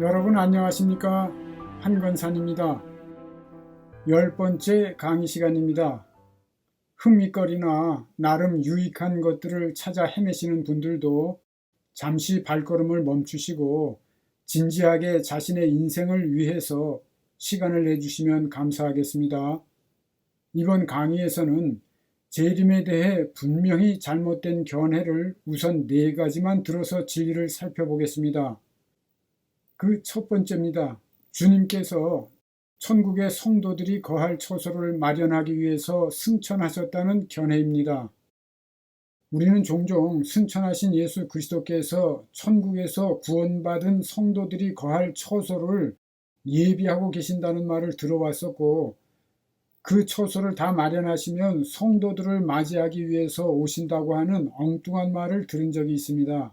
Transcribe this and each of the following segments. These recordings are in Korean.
여러분 안녕하십니까? 한건산입니다. 열 번째 강의 시간입니다. 흥미거리나 나름 유익한 것들을 찾아 헤매시는 분들도 잠시 발걸음을 멈추시고 진지하게 자신의 인생을 위해서 시간을 내주시면 감사하겠습니다. 이번 강의에서는 재림에 대해 분명히 잘못된 견해를 우선 네 가지만 들어서 진리를 살펴보겠습니다. 그 첫 번째입니다. 주님께서 천국의 성도들이 거할 처소를 마련하기 위해서 승천하셨다는 견해입니다. 우리는 종종 승천하신 예수 그리스도께서 천국에서 구원받은 성도들이 거할 처소를 예비하고 계신다는 말을 들어왔었고 그 처소를 다 마련하시면 성도들을 맞이하기 위해서 오신다고 하는 엉뚱한 말을 들은 적이 있습니다.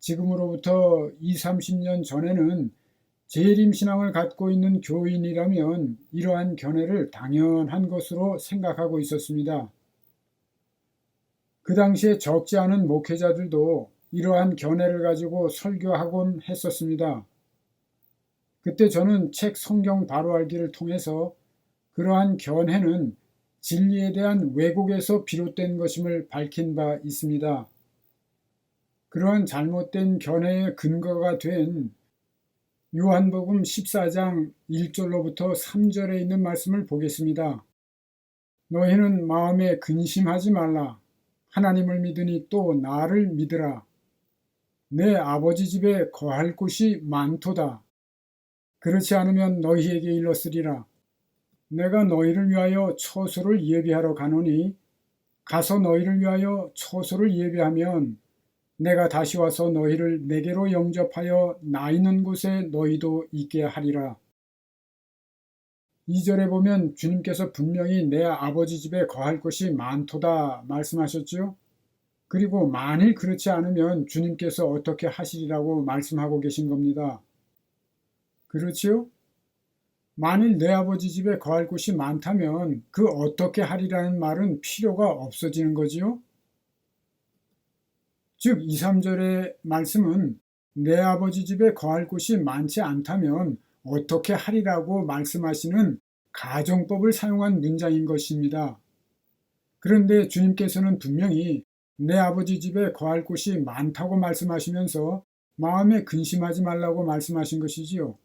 지금으로부터 20, 30년 전에는 재림 신앙을 갖고 있는 교인이라면 이러한 견해를 당연한 것으로 생각하고 있었습니다. 그 당시에 적지 않은 목회자들도 이러한 견해를 가지고 설교하곤 했었습니다. 그때 저는 책 성경 바로 알기를 통해서 그러한 견해는 진리에 대한 왜곡에서 비롯된 것임을 밝힌 바 있습니다. 그러한 잘못된 견해의 근거가 된 요한복음 14장 1절로부터 3절에 있는 말씀을 보겠습니다. 너희는 마음에 근심하지 말라. 하나님을 믿으니 또 나를 믿으라. 내 아버지 집에 거할 곳이 많도다. 그렇지 않으면 너희에게 일렀으리라. 내가 너희를 위하여 처소를 예비하러 가노니 가서 너희를 위하여 처소를 예비하면 내가 다시 와서 너희를 내게로 영접하여 나 있는 곳에 너희도 있게 하리라. 2절에 보면 주님께서 분명히 내 아버지 집에 거할 곳이 많도다 말씀하셨죠. 그리고 만일 그렇지 않으면 주님께서 어떻게 하시리라고 말씀하고 계신 겁니다. 그렇지요? 만일 내 아버지 집에 거할 곳이 많다면 그 어떻게 하리라는 말은 필요가 없어지는 거지요? 즉 2, 3절의 말씀은 내 아버지 집에 거할 곳이 많지 않다면 어떻게 하리라고 말씀하시는 가정법을 사용한 문장인 것입니다. 그런데 주님께서는 분명히 내 아버지 집에 거할 곳이 많다고 말씀하시면서 마음에 근심하지 말라고 말씀하신 것이지요.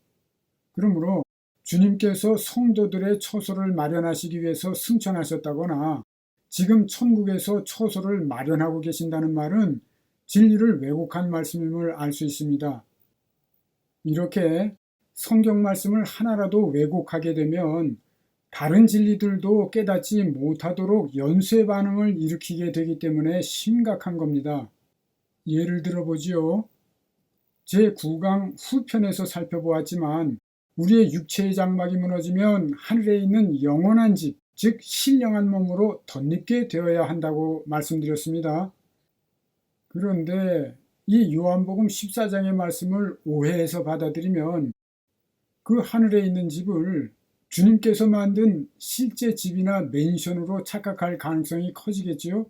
그러므로 주님께서 성도들의 처소를 마련하시기 위해서 승천하셨다거나 지금 천국에서 처소를 마련하고 계신다는 말은 진리를 왜곡한 말씀임을 알 수 있습니다. 이렇게 성경 말씀을 하나라도 왜곡하게 되면 다른 진리들도 깨닫지 못하도록 연쇄 반응을 일으키게 되기 때문에 심각한 겁니다. 예를 들어보지요. 제 9강 후편에서 살펴보았지만 우리의 육체의 장막이 무너지면 하늘에 있는 영원한 집, 즉 신령한 몸으로 덧입게 되어야 한다고 말씀드렸습니다. 그런데 이 요한복음 14장의 말씀을 오해해서 받아들이면 그 하늘에 있는 집을 주님께서 만든 실제 집이나 맨션으로 착각할 가능성이 커지겠지요.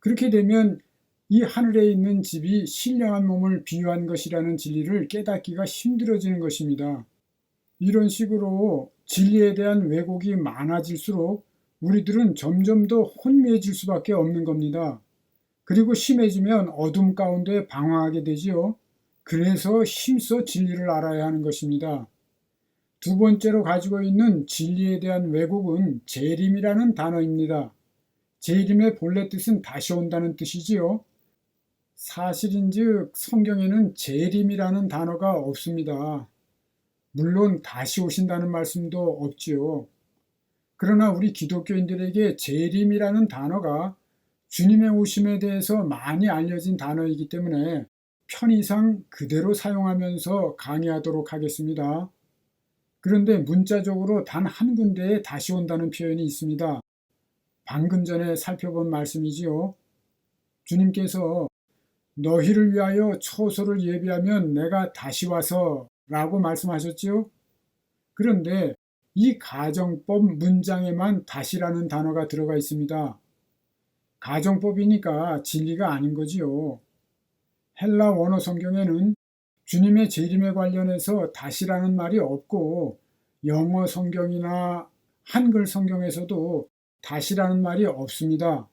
그렇게 되면 이 하늘에 있는 집이 신령한 몸을 비유한 것이라는 진리를 깨닫기가 힘들어지는 것입니다. 이런 식으로 진리에 대한 왜곡이 많아질수록 우리들은 점점 더 혼미해질 수밖에 없는 겁니다. 그리고 심해지면 어둠 가운데 방황하게 되지요. 그래서 힘써 진리를 알아야 하는 것입니다. 두 번째로 가지고 있는 진리에 대한 왜곡은 재림이라는 단어입니다. 재림의 본래 뜻은 다시 온다는 뜻이지요. 사실인즉 성경에는 재림이라는 단어가 없습니다. 물론 다시 오신다는 말씀도 없지요. 그러나 우리 기독교인들에게 재림이라는 단어가 주님의 오심에 대해서 많이 알려진 단어이기 때문에 편의상 그대로 사용하면서 강의하도록 하겠습니다. 그런데 문자적으로 단 한 군데에 다시 온다는 표현이 있습니다. 방금 전에 살펴본 말씀이지요. 주님께서 너희를 위하여 처소를 예비하면 내가 다시 와서 라고 말씀하셨지요. 그런데 이 가정법 문장에만 다시라는 단어가 들어가 있습니다. 가정법이니까 진리가 아닌 거지요. 헬라 원어 성경에는 주님의 재림에 관련해서 다시라는 말이 없고 영어 성경이나 한글 성경에서도 다시라는 말이 없습니다.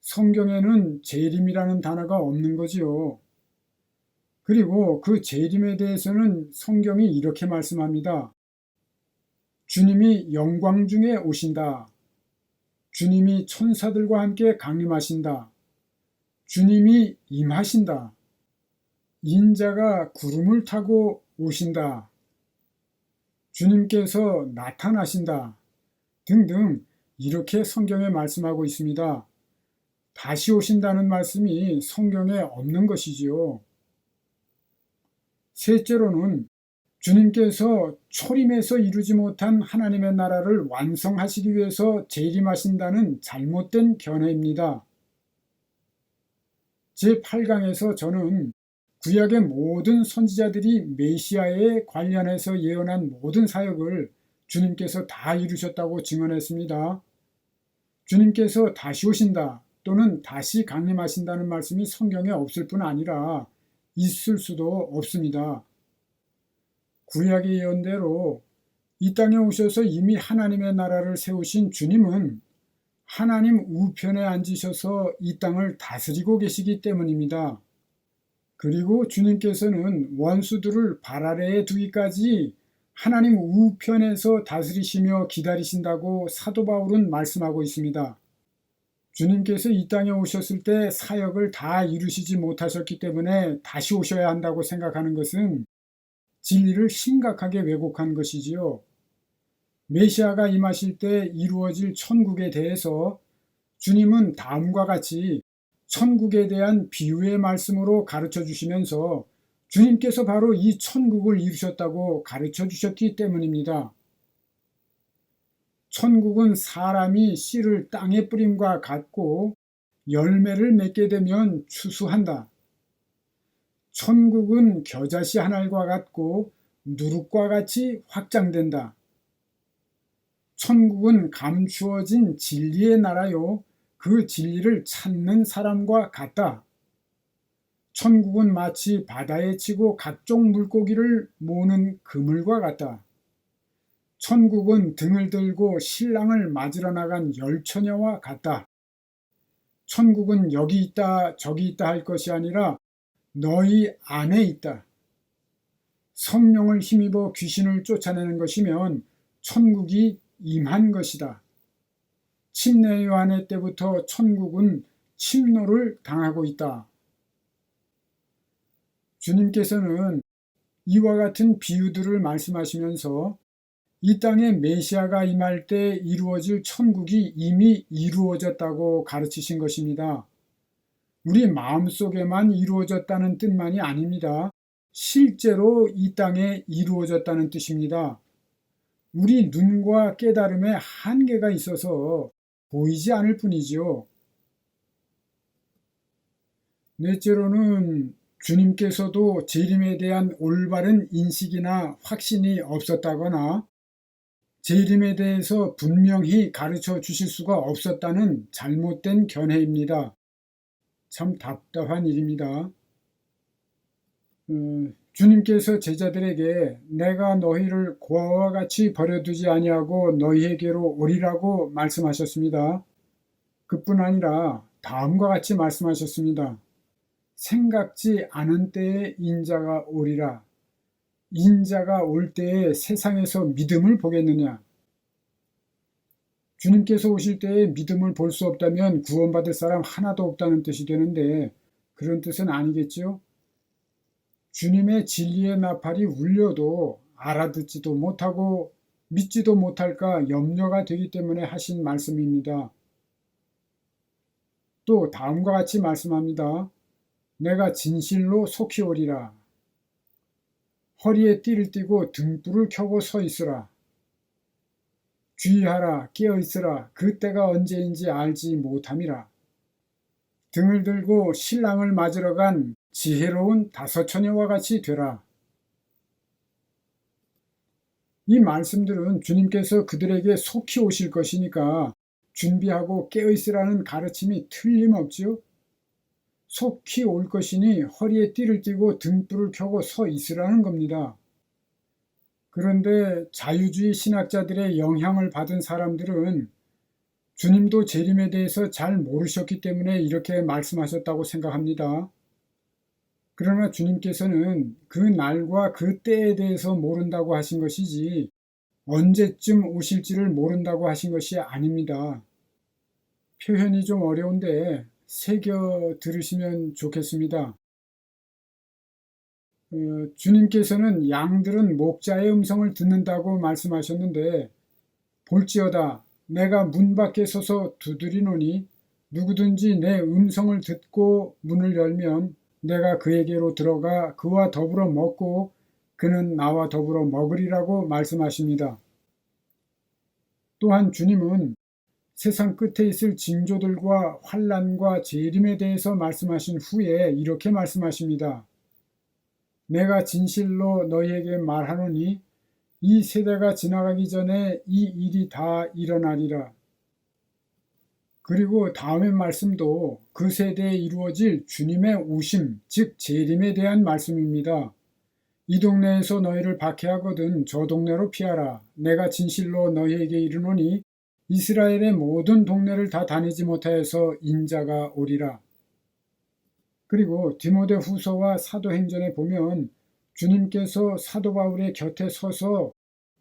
성경에는 재림이라는 단어가 없는 거지요. 그리고 그 재림에 대해서는 성경이 이렇게 말씀합니다. 주님이 영광 중에 오신다. 주님이 천사들과 함께 강림하신다. 주님이 임하신다. 인자가 구름을 타고 오신다. 주님께서 나타나신다. 등등 이렇게 성경에 말씀하고 있습니다. 다시 오신다는 말씀이 성경에 없는 것이지요. 셋째로는 주님께서 초림에서 이루지 못한 하나님의 나라를 완성하시기 위해서 재림하신다는 잘못된 견해입니다. 제8강에서 저는 구약의 모든 선지자들이 메시아에 관련해서 예언한 모든 사역을 주님께서 다 이루셨다고 증언했습니다. 주님께서 다시 오신다 또는 다시 강림하신다는 말씀이 성경에 없을 뿐 아니라 있을 수도 없습니다. 구약의 예언대로 이 땅에 오셔서 이미 하나님의 나라를 세우신 주님은 하나님 우편에 앉으셔서 이 땅을 다스리고 계시기 때문입니다. 그리고 주님께서는 원수들을 발 아래에 두기까지 하나님 우편에서 다스리시며 기다리신다고 사도 바울은 말씀하고 있습니다. 주님께서 이 땅에 오셨을 때 사역을 다 이루시지 못하셨기 때문에 다시 오셔야 한다고 생각하는 것은 진리를 심각하게 왜곡한 것이지요. 메시아가 임하실 때 이루어질 천국에 대해서 주님은 다음과 같이 천국에 대한 비유의 말씀으로 가르쳐 주시면서 주님께서 바로 이 천국을 이루셨다고 가르쳐 주셨기 때문입니다. 천국은 사람이 씨를 땅에 뿌림과 같고 열매를 맺게 되면 추수한다. 천국은 겨자씨 한 알과 같고 누룩과 같이 확장된다. 천국은 감추어진 진리의 나라요. 그 진리를 찾는 사람과 같다. 천국은 마치 바다에 치고 각종 물고기를 모는 그물과 같다. 천국은 등을 들고 신랑을 맞으러 나간 열처녀와 같다. 천국은 여기 있다 저기 있다 할 것이 아니라 너희 안에 있다. 성령을 힘입어 귀신을 쫓아내는 것이면 천국이 임한 것이다. 침례 요한의 때부터 천국은 침노를 당하고 있다. 주님께서는 이와 같은 비유들을 말씀하시면서 이 땅에 메시아가 임할 때 이루어질 천국이 이미 이루어졌다고 가르치신 것입니다. 우리 마음속에만 이루어졌다는 뜻만이 아닙니다. 실제로 이 땅에 이루어졌다는 뜻입니다. 우리 눈과 깨달음에 한계가 있어서 보이지 않을 뿐이지요. 넷째로는 주님께서도 재림에 대한 올바른 인식이나 확신이 없었다거나 재림에 대해서 분명히 가르쳐 주실 수가 없었다는 잘못된 견해입니다. 참 답답한 일입니다. 음, 주님께서 제자들에게 내가 너희를 고아와 같이 버려두지 아니하고 너희에게로 오리라고 말씀하셨습니다. 그뿐 아니라 다음과 같이 말씀하셨습니다. 생각지 않은 때에 인자가 오리라. 인자가 올 때에 세상에서 믿음을 보겠느냐? 주님께서 오실 때에 믿음을 볼 수 없다면 구원받을 사람 하나도 없다는 뜻이 되는데 그런 뜻은 아니겠죠? 주님의 진리의 나팔이 울려도 알아듣지도 못하고 믿지도 못할까 염려가 되기 때문에 하신 말씀입니다. 또 다음과 같이 말씀합니다. 내가 진실로 속히 오리라. 허리에 띠를 띠고 등불을 켜고 서 있으라. 주의하라 깨어 있으라 그때가 언제인지 알지 못함이라. 등을 들고 신랑을 맞으러 간 지혜로운 다섯 처녀와 같이 되라. 이 말씀들은 주님께서 그들에게 속히 오실 것이니까 준비하고 깨어 있으라는 가르침이 틀림없지요. 속히 올 것이니 허리에 띠를 띠고 등불을 켜고 서 있으라는 겁니다. 그런데 자유주의 신학자들의 영향을 받은 사람들은 주님도 재림에 대해서 잘 모르셨기 때문에 이렇게 말씀하셨다고 생각합니다. 그러나 주님께서는 그 날과 그 때에 대해서 모른다고 하신 것이지 언제쯤 오실지를 모른다고 하신 것이 아닙니다. 표현이 좀 어려운데 새겨 들으시면 좋겠습니다. 어, 주님께서는 양들은 목자의 음성을 듣는다고 말씀하셨는데 볼지어다 내가 문 밖에 서서 두드리노니 누구든지 내 음성을 듣고 문을 열면 내가 그에게로 들어가 그와 더불어 먹고 그는 나와 더불어 먹으리라고 말씀하십니다. 또한 주님은 세상 끝에 있을 징조들과 환란과 재림에 대해서 말씀하신 후에 이렇게 말씀하십니다. 내가 진실로 너희에게 말하노니 이 세대가 지나가기 전에 이 일이 다 일어나리라. 그리고 다음의 말씀도 그 세대에 이루어질 주님의 오심, 즉 재림에 대한 말씀입니다. 이 동네에서 너희를 박해하거든 저 동네로 피하라. 내가 진실로 너희에게 이르노니 이스라엘의 모든 동네를 다 다니지 못하여서 인자가 오리라. 그리고 디모데 후서와 사도행전에 보면 주님께서 사도 바울의 곁에 서서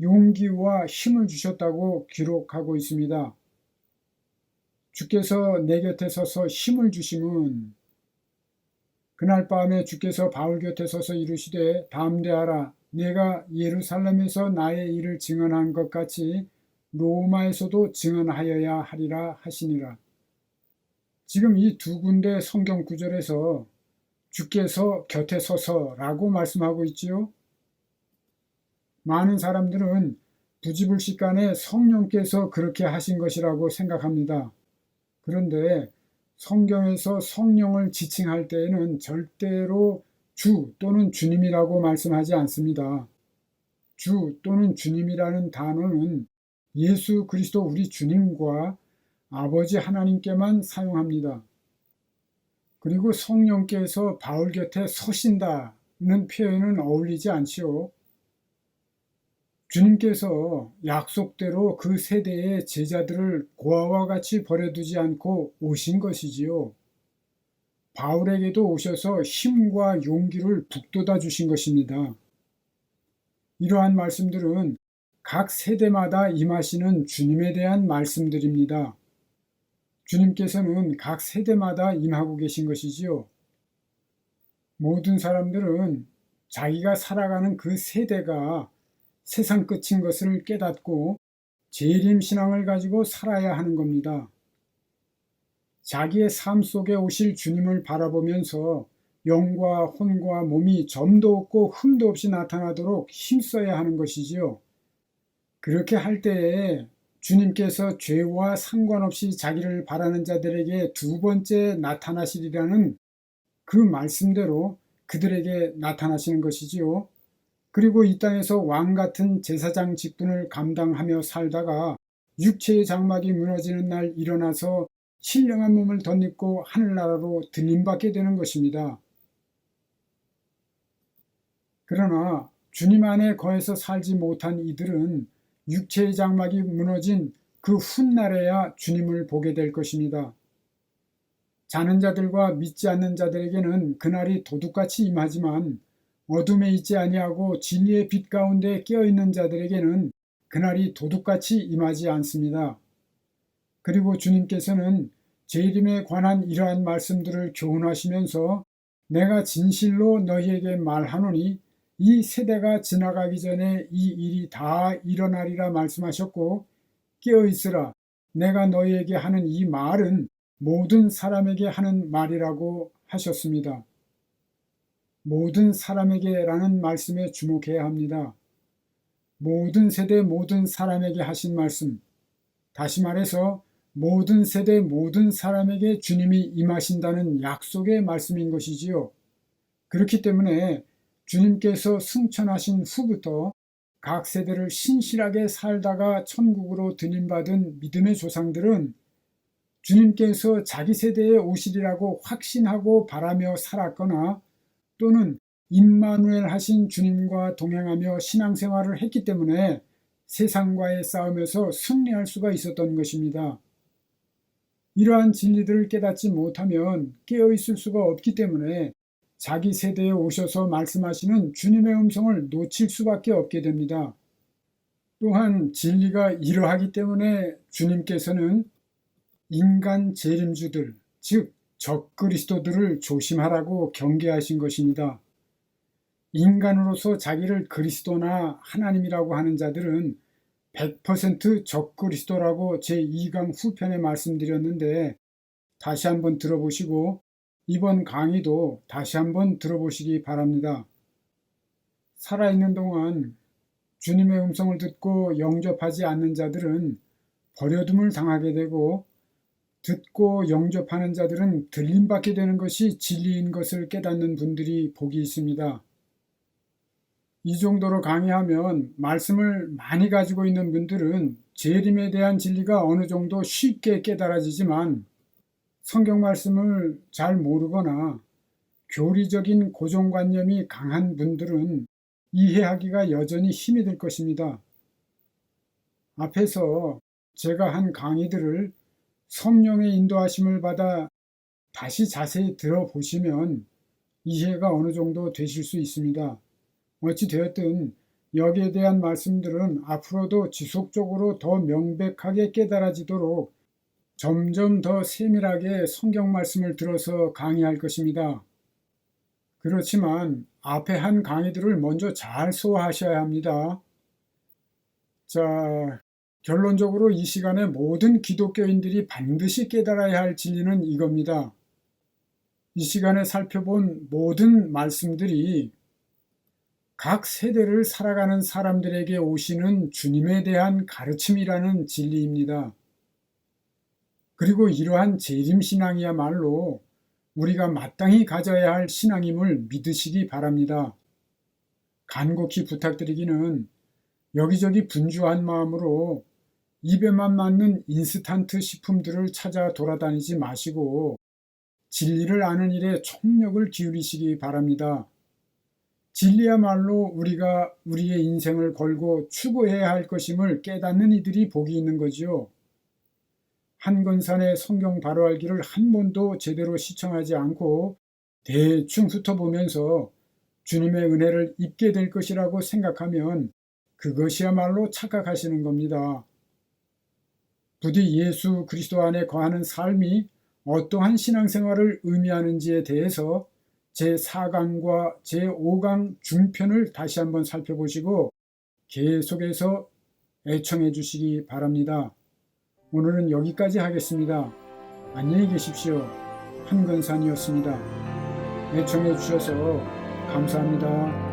용기와 힘을 주셨다고 기록하고 있습니다. 주께서 내 곁에 서서 힘을 주심은 그날 밤에 주께서 바울 곁에 서서 이르시되 담대하라 내가 예루살렘에서 나의 일을 증언한 것 같이 로마에서도 증언하여야 하리라 하시니라. 지금 이 두 군데 성경 구절에서 주께서 곁에 서서라고 말씀하고 있지요. 많은 사람들은 부지불식간에 성령께서 그렇게 하신 것이라고 생각합니다. 그런데 성경에서 성령을 지칭할 때에는 절대로 주 또는 주님이라고 말씀하지 않습니다. 주 또는 주님이라는 단어는 예수 그리스도 우리 주님과 아버지 하나님께만 사용합니다. 그리고 성령께서 바울 곁에 서신다는 표현은 어울리지 않지요. 주님께서 약속대로 그 세대의 제자들을 고아와 같이 버려두지 않고 오신 것이지요. 바울에게도 오셔서 힘과 용기를 북돋아 주신 것입니다. 이러한 말씀들은 각 세대마다 임하시는 주님에 대한 말씀들입니다. 주님께서는 각 세대마다 임하고 계신 것이지요. 모든 사람들은 자기가 살아가는 그 세대가 세상 끝인 것을 깨닫고 재림 신앙을 가지고 살아야 하는 겁니다. 자기의 삶 속에 오실 주님을 바라보면서 영과 혼과 몸이 점도 없고 흠도 없이 나타나도록 힘써야 하는 것이지요. 그렇게 할 때에 주님께서 죄와 상관없이 자기를 바라는 자들에게 두 번째 나타나시리라는 그 말씀대로 그들에게 나타나시는 것이지요. 그리고 이 땅에서 왕 같은 제사장 직분을 감당하며 살다가 육체의 장막이 무너지는 날 일어나서 신령한 몸을 덧입고 하늘나라로 들림받게 되는 것입니다. 그러나 주님 안에 거해서 살지 못한 이들은 육체의 장막이 무너진 그 훗날에야 주님을 보게 될 것입니다. 자는 자들과 믿지 않는 자들에게는 그날이 도둑같이 임하지만 어둠에 있지 아니하고 진리의 빛 가운데 깨어 있는 자들에게는 그날이 도둑같이 임하지 않습니다. 그리고 주님께서는 재림에 관한 이러한 말씀들을 교훈하시면서 내가 진실로 너희에게 말하노니 이 세대가 지나가기 전에 이 일이 다 일어나리라 말씀하셨고 깨어 있으라 내가 너희에게 하는 이 말은 모든 사람에게 하는 말이라고 하셨습니다. 모든 사람에게라는 말씀에 주목해야 합니다. 모든 세대 모든 사람에게 하신 말씀. 다시 말해서 모든 세대 모든 사람에게 주님이 임하신다는 약속의 말씀인 것이지요. 그렇기 때문에 주님께서 승천하신 후부터 각 세대를 신실하게 살다가 천국으로 드림받은 믿음의 조상들은 주님께서 자기 세대에 오시리라고 확신하고 바라며 살았거나 또는 임마누엘 하신 주님과 동행하며 신앙생활을 했기 때문에 세상과의 싸움에서 승리할 수가 있었던 것입니다. 이러한 진리들을 깨닫지 못하면 깨어 있을 수가 없기 때문에 자기 세대에 오셔서 말씀하시는 주님의 음성을 놓칠 수밖에 없게 됩니다. 또한 진리가 이러하기 때문에 주님께서는 인간 재림주들, 즉 적그리스도들을 조심하라고 경계하신 것입니다. 인간으로서 자기를 그리스도나 하나님이라고 하는 자들은 100% 적그리스도라고 제2강 후편에 말씀드렸는데 다시 한번 들어보시고 이번 강의도 다시 한번 들어보시기 바랍니다. 살아있는 동안 주님의 음성을 듣고 영접하지 않는 자들은 버려둠을 당하게 되고 듣고 영접하는 자들은 들림받게 되는 것이 진리인 것을 깨닫는 분들이 복이 있습니다. 이 정도로 강의하면 말씀을 많이 가지고 있는 분들은 재림에 대한 진리가 어느 정도 쉽게 깨달아지지만 성경 말씀을 잘 모르거나 교리적인 고정관념이 강한 분들은 이해하기가 여전히 힘이 들 것입니다. 앞에서 제가 한 강의들을 성령의 인도하심을 받아 다시 자세히 들어보시면 이해가 어느 정도 되실 수 있습니다. 어찌되었든 여기에 대한 말씀들은 앞으로도 지속적으로 더 명백하게 깨달아지도록 점점 더 세밀하게 성경 말씀을 들어서 강의할 것입니다. 그렇지만 앞에 한 강의들을 먼저 잘 소화하셔야 합니다. 자, 결론적으로 이 시간에 모든 기독교인들이 반드시 깨달아야 할 진리는 이겁니다. 이 시간에 살펴본 모든 말씀들이 각 세대를 살아가는 사람들에게 오시는 주님에 대한 가르침이라는 진리입니다. 그리고 이러한 재림신앙이야말로 우리가 마땅히 가져야 할 신앙임을 믿으시기 바랍니다. 간곡히 부탁드리기는 여기저기 분주한 마음으로 입에만 맞는 인스탄트 식품들을 찾아 돌아다니지 마시고 진리를 아는 일에 총력을 기울이시기 바랍니다. 진리야말로 우리가 우리의 인생을 걸고 추구해야 할 것임을 깨닫는 이들이 복이 있는 거지요. 한건산의 성경 바로 알기를 한 번도 제대로 시청하지 않고 대충 훑어보면서 주님의 은혜를 입게 될 것이라고 생각하면 그것이야말로 착각하시는 겁니다. 부디 예수 그리스도 안에 거하는 삶이 어떠한 신앙생활을 의미하는지에 대해서 제4강과 제5강 중편을 다시 한번 살펴보시고 계속해서 애청해 주시기 바랍니다. 오늘은 여기까지 하겠습니다. 안녕히 계십시오. 한건산이었습니다. 애청해 주셔서 감사합니다.